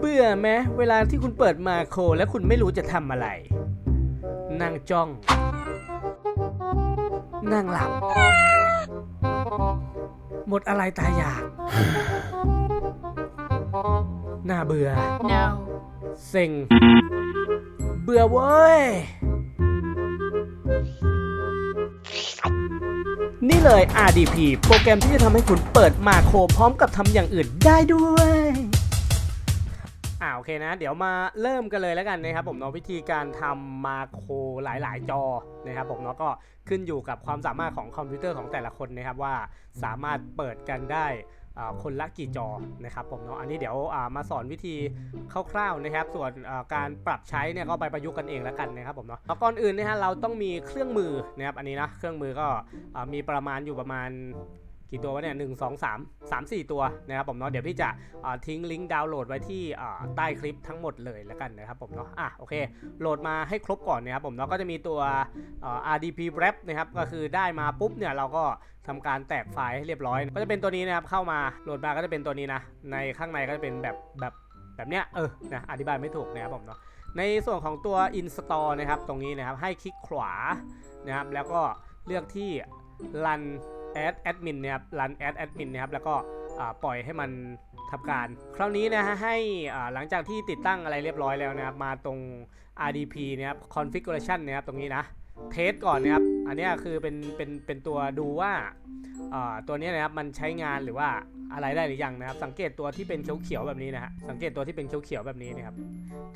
เบื่อไหมเวลาที่คุณเปิดมาโครแล้วคุณไม่รู้จะทำอะไร นั่งจ้อง นั่งหลับ หมดอะไรตายอยาก น่าเบื่อ No. เซ็ง เบื่อเว้ย นี่เลย RDP โปรแกรมที่จะทำให้คุณเปิดมาโครพร้อมกับทำอย่างอื่นได้ด้วยอ่า โอเคนะ เดี๋ยวมาเริ่มกันเลยแล้วกันนะครับผมเนาะวิธีการทำมาโครหลาย ๆ จอนะครับผมเนาะก็ขึ้นอยู่กับความสามารถของคอมพิวเตอร์ของแต่ละคนนะครับว่าสามารถเปิดกันได้คนละกี่จอนะครับผมเนาะอันนี้เดี๋ยวามาสอนวิธีคร่าวๆนะครับ ส่วนาการปรับใช้เนี่ยก็ไปประยุกต์กันเองแล้วกันนะครับผมเนาะแล้วก่อนอื่นนะฮะเราต้องมีเครื่องมือนะครับอันนี้นะเครื่องมือก็มีประมาณอยู่ประมาณ กี่ตัววะเนี่ยหนึ่งสองสามสามสี่ตัวนะครับผมเนาะเดี๋ยวพี่จะอ่าทิ้งลิงก์ดาวน์โหลดไว้ที่อ่าใต้คลิปทั้งหมดเลยแล้วกันนะครับผมเนาะอะโอเคโหลดมาให้ครบก่อนนะครับผมเนาะก็จะมีตัวอ่า RDP wrap นะครับก็คือได้มาปุ๊บเนี่ยเราก็ทำการแตกไฟล์ให้เรียบร้อย ก็จะเป็นตัวนี้นะครับเข้ามาโหลดมาก็จะเป็นตัวนี้นะในข้างในก็จะเป็นแบบแบบแบบเนี้ยเออนะอธิบายไม่ถูกนะครับผมเนาะในส่วนของตัว install นะครับตรงนี้นะครับให้คลิกขวานะครับแล้วก็เลือกที่ run แอดแอดมินนะครับรันแอดแอดมินะครับแล้วก็ปล่อยให้มันทำการ คราวนี้นะฮะให้หลังจากที่ติดตั้งอะไรเรียบร้อยแล้วนะครับมาตรง RDP นะครับ configuration นะครับตรงนี้นะเทสก่อนนะครับ อันนี้คือเป็นเป็นเป็นตัวดูว่าตัวนี้นะครับมันใช้งานหรือว่า อะไรได้หรือยังนะครับ สังเกตตัวที่เป็นเขียวๆแบบนี้นะฮะสังเกตตัวที่เป็นเขียวๆแบบนี้นะครับ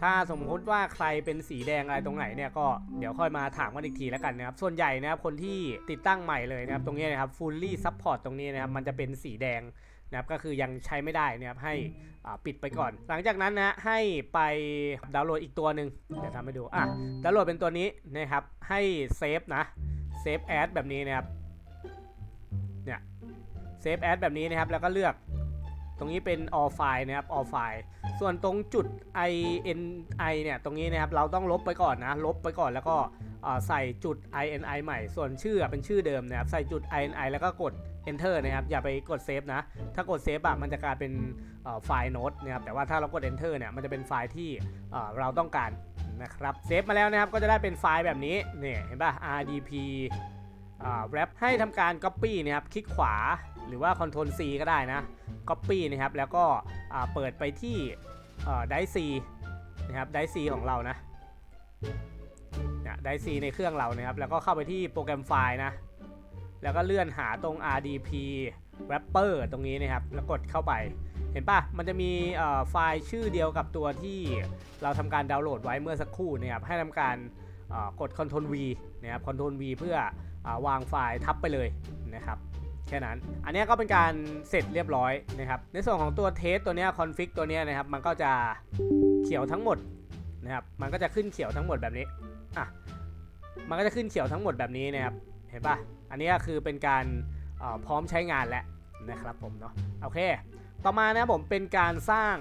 ถ้าสมมติว่าใครเป็นสีแดงอะไรตรงไหนเนี่ยก็เดี๋ยวค่อยมาถามกันอีกทีแล้วกันนะครับส่วนใหญ่นะครับคนที่ติดตั้งใหม่เลยนะครับตรงนี้นะครับ fully support ตรงนี้นะครับมันจะเป็นสีแดงนะครับก็คือยังใช้ไม่ได้นะครับให้ปิดไปก่อน หลังจากนั้นนะให้ไปดาวน์โหลดอีกตัวหนึ่งเดี๋ยวทำให้ดูอะดาวน์โหลดเป็นตัวนี้นะครับให้เซฟนะเซฟแอดแบบนี้นะครับ เซฟแอดแบบนี้นะครับ แล้วก็เลือกตรงนี้เป็น all file นะครับ all file ส่วนตรงจุด ini เนี่ย ตรงนี้นะครับ เราต้องลบไปก่อนนะ ลบไปก่อนแล้วก็ใส่จุด ini ใหม่ ส่วนชื่อเป็นชื่อเดิมนะครับ ใส่จุด ini แล้วก็กด enter นะครับ อย่าไปกดเซฟนะ ถ้ากดเซฟอะมันจะกลายเป็นไฟล์โน้ตนะครับ แต่ว่าถ้าเรากด enter เนี่ย มันจะเป็นไฟล์ที่เราต้องการนะครับ เซฟมาแล้วนะครับ ก็จะได้เป็นไฟล์แบบนี้เนี่ยเห็นป่ะ rdp wrap ให้ทำการ copy นะครับ คลิกขวา หรือว่า Ctrl C ก็ได้นะ copy นะครับ แล้วก็เปิดไปที่ไดซีนะครับไดซีของเรานะเนี่ยไดซีในเครื่องเรานะครับ แล้วก็เข้าไปที่โปรแกรมไฟล์นะ แล้วก็เลื่อนหาตรง RDP wrapper ตรงนี้นะครับ แล้วกดเข้าไป เห็นปะมันจะมีไฟล์ชื่อเดียวกับตัวที่เราทำการดาวน์โหลดไว้เมื่อสักครู่นะครับ ให้ทำการเอ่อกด Ctrl V นะครับ Ctrl V เพื่ออวางไฟล์ทับไปเลยนะครับ แค่นั้น อันนี้ก็เป็นการเสร็จเรียบร้อยนะครับ ในส่วนของตัวเทสตัวเนี้ยคอนฟิกตัวเนี้ยนะครับ มันก็จะเขียวทั้งหมดนะครับ มันก็จะขึ้นเขียวทั้งหมดแบบนี้ อะ มันก็จะขึ้นเขียวทั้งหมดแบบนี้นะครับ เห็นปะอันนี้ก็คือเป็นการพร้อมใช้งานแล้วนะครับผมเนาะ โอเค ต่อมานะผมเป็นการสร้าง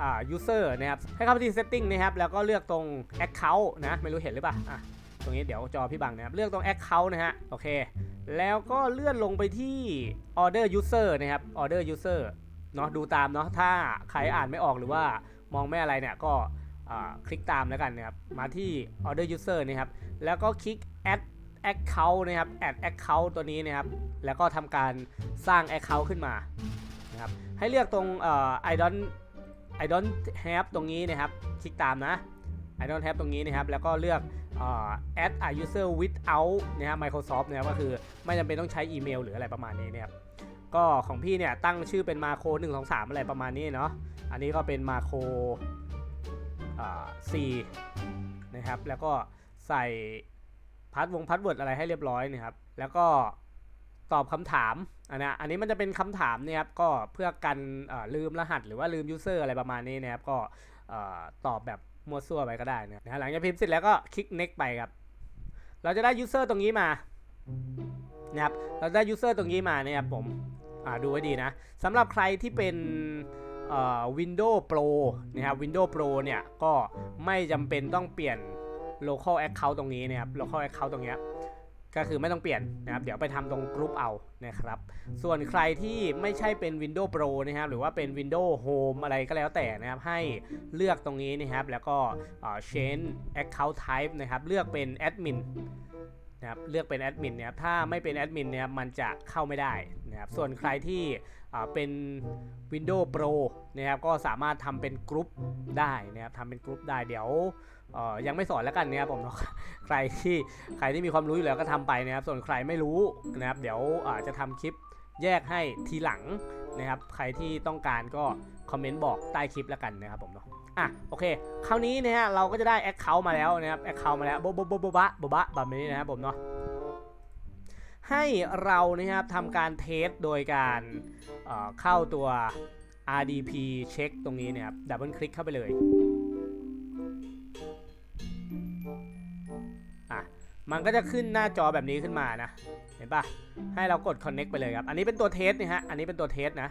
อ่า user นะครับ ให้เข้าไปที่ setting นะครับ แล้วก็เลือกตรง account นะ ไม่รู้เห็นหรือเปล่า อะ ตรงนี้เดี๋ยวจอพี่บังนะครับ เลือกตรง account นะฮะ โอเค แล้วก็เลื่อนลงไปที่ order user นะครับ order user เนาะดูตามเนาะถ้าใครอ่านไม่ออกหรือว่ามองไม่อะไรเนี่ยก็คลิกตามแล้วกันนะครับ มาที่ order user นะครับ แล้วก็คลิก add account นะครับ add account ตัวนี้นะครับ แล้วก็ทำการสร้าง account ขึ้นมานะครับ ให้เลือกตรง I don't I don't have ตรงนี้นะครับ คลิกตามนะ I don't have ตรงนี้นะครับ แล้วก็เลือก add a user without นะครับ Microsoft นะครับก็คือไม่จำเป็นต้องใช้อีเมลหรืออะไรประมาณนี้นะครับก็ของพี่เนี่ยตั้งชื่อเป็นมาโค1 2 3 อะไรประมาณนี้เนาะอันนี้ก็เป็นมาโคอ่า C นะครับ แล้วก็ใส่พาสวงพาสเวิร์ดอะไรให้เรียบร้อยนะครับ แล้วก็ตอบคำถามอันนะอันนี้มันจะเป็นคำถามเนี่ยครับก็เพื่อกันลืมรหัสหรือว่าลืมยูเซอร์อะไรประมาณนี้นะครับก็ตอบแบบ มัวซั่วไปก็ได้นะครับนะหลังจากพิมพ์เสร็จแล้วก็คลิก next ไปครับ เราจะได้ user ตรงนี้มานะครับเราได้ user ตรงนี้มาเนี่ยครับผมอ่าดูให้ดีนะสำหรับใครที่เป็นเอ่อ Windows Pro นะครับ Windows Pro เนี่ยก็ไม่จำเป็นต้องเปลี่ยน local account ตรงนี้นะครับ local account ตรงเนี้ย ก็คือไม่ต้องเปลี่ยนนะครับ เดี๋ยวไปทำตรงกรุ๊ปเอานะครับ ส่วนใครที่ไม่ใช่เป็น Windows Pro นะครับ หรือว่าเป็น Windows Home อะไรก็แล้วแต่นะครับ ให้เลือกตรงนี้นะครับ แล้วก็เอ่อ change account type นะครับ เลือกเป็น admin นะครับ เลือกเป็นแอดมินนะครับ ถ้าไม่เป็นแอดมินนะครับมันจะเข้าไม่ได้นะครับ ส่วนใครที่เป็น Windows Pro นะครับ ก็สามารถทำเป็นกรุ๊ปได้นะครับทำเป็นกรุ๊ปได้ เดี๋ยว ยังไม่สอนแล้วกันนะครับผมเนาะใครที่ใครที่มีความรู้อยู่แล้วก็ทำไปนะครับ ส่วนใครไม่รู้นะครับ เดี๋ยวจะทำคลิปแยกให้ทีหลังนะครับ ใครที่ต้องการก็คอมเมนต์บอกใต้คลิปแล้วกันนะครับผมเนาะอะโอเค คราวนี้นะฮะเราก็จะได้ Account มาแล้วนะครับ Account มาแล้วโบโบโบโบบะโบบะแบบนี้นะครับผมเนาะให้เรานะครับทำการเทสโดยการเอ่อเข้าตัว RDP เช็คตรงนี้นะครับดับเบิลคลิกเข้าไปเลย มันก็จะขึ้นหน้าจอแบบนี้ขึ้นมานะ เห็นปะให้เรากด connect ไปเลยครับ อันนี้เป็นตัวเทสนะฮะ อันนี้เป็นตัวเทสนะ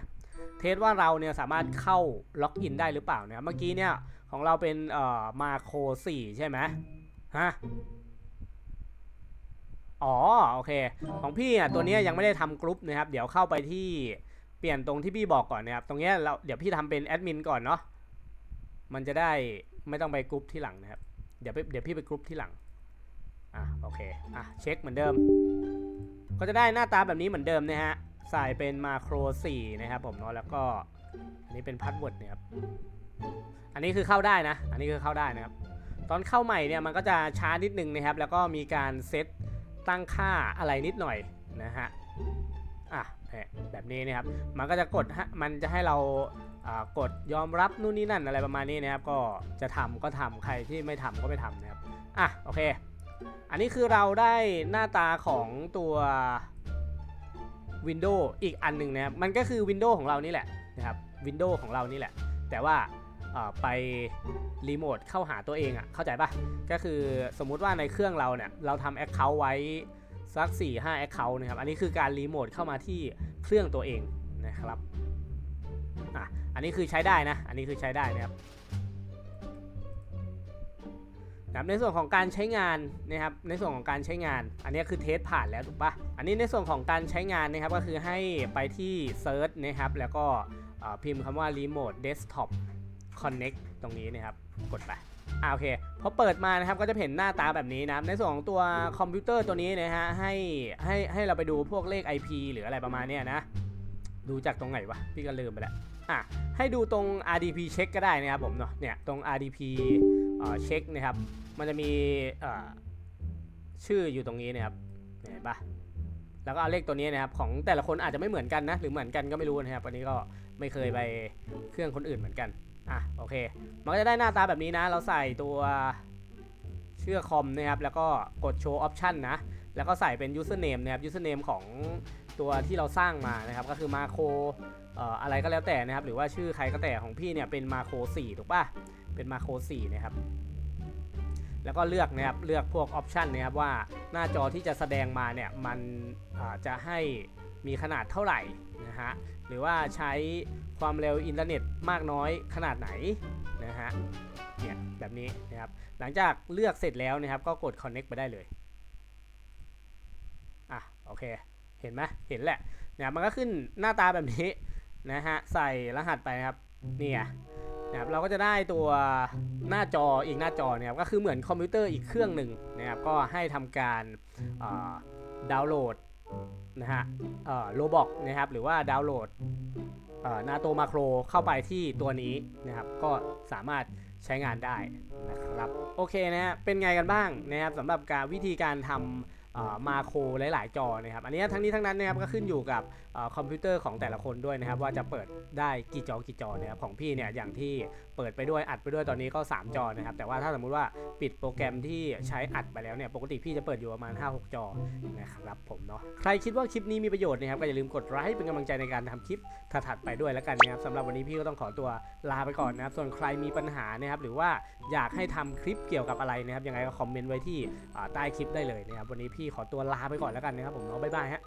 เทสว่าเราเนี่ยสามารถเข้าล็อกอินได้หรือเปล่าเนี่ย เมื่อกี้เนี่ยของเราเป็นเอ่อมาโค4ใช่ไหมฮะ อ๋อโอเค ของพี่อะตัวนี้ยังไม่ได้ทำกรุ๊ปนะครับ เดี๋ยวเข้าไปที่เปลี่ยนตรงที่พี่บอกก่อนนะครับ ตรงนี้เราเดี๋ยวพี่ทำเป็นแอดมินก่อนเนาะ มันจะได้ไม่ต้องไปกรุ๊ปที่หลังนะครับ เดี๋ยวเดี๋ยวพี่ไปกรุ๊ปที่หลัง อะโอเคอะเช็คเหมือนเดิม ก็จะได้หน้าตาแบบนี้เหมือนเดิมนะฮะใส่เป็นมาโคร4นะครับผมเนาะแล้วก็อันนี้เป็นพาสเวิร์ดนะครับอันนี้คือเข้าได้นะ อันนี้คือเข้าได้นะครับ ตอนเข้าใหม่เนี่ยมันก็จะช้านิดนึงนะครับ แล้วก็มีการเซตตั้งค่าอะไรนิดหน่อยนะฮะอะแบบนี้นะครับ มันก็จะกดฮะมันจะให้เรากดยอมรับนู่นนี่นั่นอะไรประมาณนี้นะครับ ก็จะทำก็ทำใครที่ไม่ทำก็ไม่ทำนะครับ อะโอเค อันนี้คือเราได้หน้าตาของตัว Windows อีกอันหนึ่งนะครับ มันก็คือ Windows ของเรานี่แหละนะครับ Windows ของเรานี่แหละ แต่ว่าไปรีโมทเข้าหาตัวเองอะ่ะ เข้าใจปะก็คือสมมุติว่าในเครื่องเราเนี่ย เราทำ Account ไว้สัก 4 5 Account นะครับ อันนี้คือการรีโมทเข้ามาที่เครื่องตัวเองนะครับ อะ อันนี้คือใช้ได้นะ อันนี้คือใช้ได้นะครับ ครับในส่วนของการใช้งานนะครับในส่วนของการใช้งาน อันนี้คือเทสผ่านแล้วถูกปะอันนี้ในส่วนของการใช้งานนะครับก็คือให้ไปที่ Search นะครับแล้วก็พิมพ์คำว่า Remote Desktop Connect ตรงนี้นะครับกดไปอ่าโอเคพอเปิดมานะครับก็จะเห็นหน้าตาแบบนี้นะครับในส่วนของตัวคอมพิวเตอร์ตัวนี้นะฮะให้ให้ให้เราไปดูพวกเลข IP หรืออะไรประมาณนี้นะดูจากตรงไหนวะพี่ก็ลืมไปแล้วอะให้ดูตรง RDP เช็คก็ได้นะครับผมเนาะเนี่ยตรง RDP เช็คนะครับ มันจะมีชื่ออยู่ตรงนี้นะครับเห็นปะแล้วก็เอาเลขตัวนี้นะครับของแต่ละคนอาจจะไม่เหมือนกันนะหรือเหมือนกันก็ไม่รู้นะครับวันนี้ก็ไม่เคยไปเครื่องคนอื่นเหมือนกันอะโอเค มันก็จะได้หน้าตาแบบนี้นะ เราใส่ตัวเชื่อคอมนะครับแล้วก็กดโชว์ออปชันนะแล้วก็ใส่เป็น username นะครับ username ของตัวที่เราสร้างมานะครับก็คือมาโคอะไรก็แล้วแต่นะครับหรือว่าชื่อใครก็แต่ของพี่เนี่ยเป็นมาโค4ถูกปะ เป็นมาโค4นะครับ แล้วก็เลือกนะครับ เลือกพวกออปชันนะครับว่าหน้าจอที่จะแสดงมาเนี่ยมันจะให้มีขนาดเท่าไหร่นะฮะ หรือว่าใช้ความเร็วอินเทอร์เน็ตมากน้อยขนาดไหนนะฮะ เนี่ยแบบนี้นะครับ หลังจากเลือกเสร็จแล้วนะครับ ก็กด connect ไปได้เลย อะโอเค เห็นไหมเห็นแหละเนี่ยมันก็ขึ้นหน้าตาแบบนี้นะฮะ ใส่รหัสไปครับ นี่ไง นะครับเราก็จะได้ตัวหน้าจออีกหน้าจอเนี่ยก็คือเหมือนคอมพิวเตอร์อีกเครื่องหนึ่งนะครับก็ให้ทำการดาวน์โหลดนะฮะโลบอกนะครับหรือว่าดาวน์โหลดนาโตมาโครเข้าไปที่ตัวนี้นะครับก็สามารถใช้งานได้นะครับโอเคนะฮะเป็นไงกันบ้างนะครับสำหรับการวิธีการทำ มาโครหลาย ๆ จอนะครับอันนี้ทั้งนี้ทั้งนั้นนะครับก็ขึ้นอยู่กับเอ่อคอมพิวเตอร์ของแต่ละคนด้วยนะครับว่าจะเปิดได้กี่จอกี่จอนะครับของพี่เนี่ยอย่างที่เปิดไปด้วยอัดไปด้วยตอนนี้ก็ 3 จอนะครับแต่ว่าถ้าสมมุติว่าปิดโปรแกรมที่ใช้อัดไปแล้วเนี่ยปกติพี่จะเปิดอยู่ประมาณ 5-6 จอนะครับผมเนาะใครคิดว่าคลิปนี้มีประโยชน์นะครับก็อย่าลืมกดไลค์เป็นกำลังใจในการทำคลิปถัดๆไปด้วยแล้วกันนะครับสำหรับวันนี้พี่ก็ต้องขอตัวลาไปก่อนนะครับส่วนใครมีปัญหานะครับหรือว่าอยากให้ทำคลิปเกี่ยวกับอะไรนะครับยังไงก็คอมเมนต์ไว้ที่อ่าใต้คลิปได้เลยนะครับวันนี้พี่ขอตัวลาไปก่อนแล้วกันนะครับผมเนาะบ๊ายบายฮะ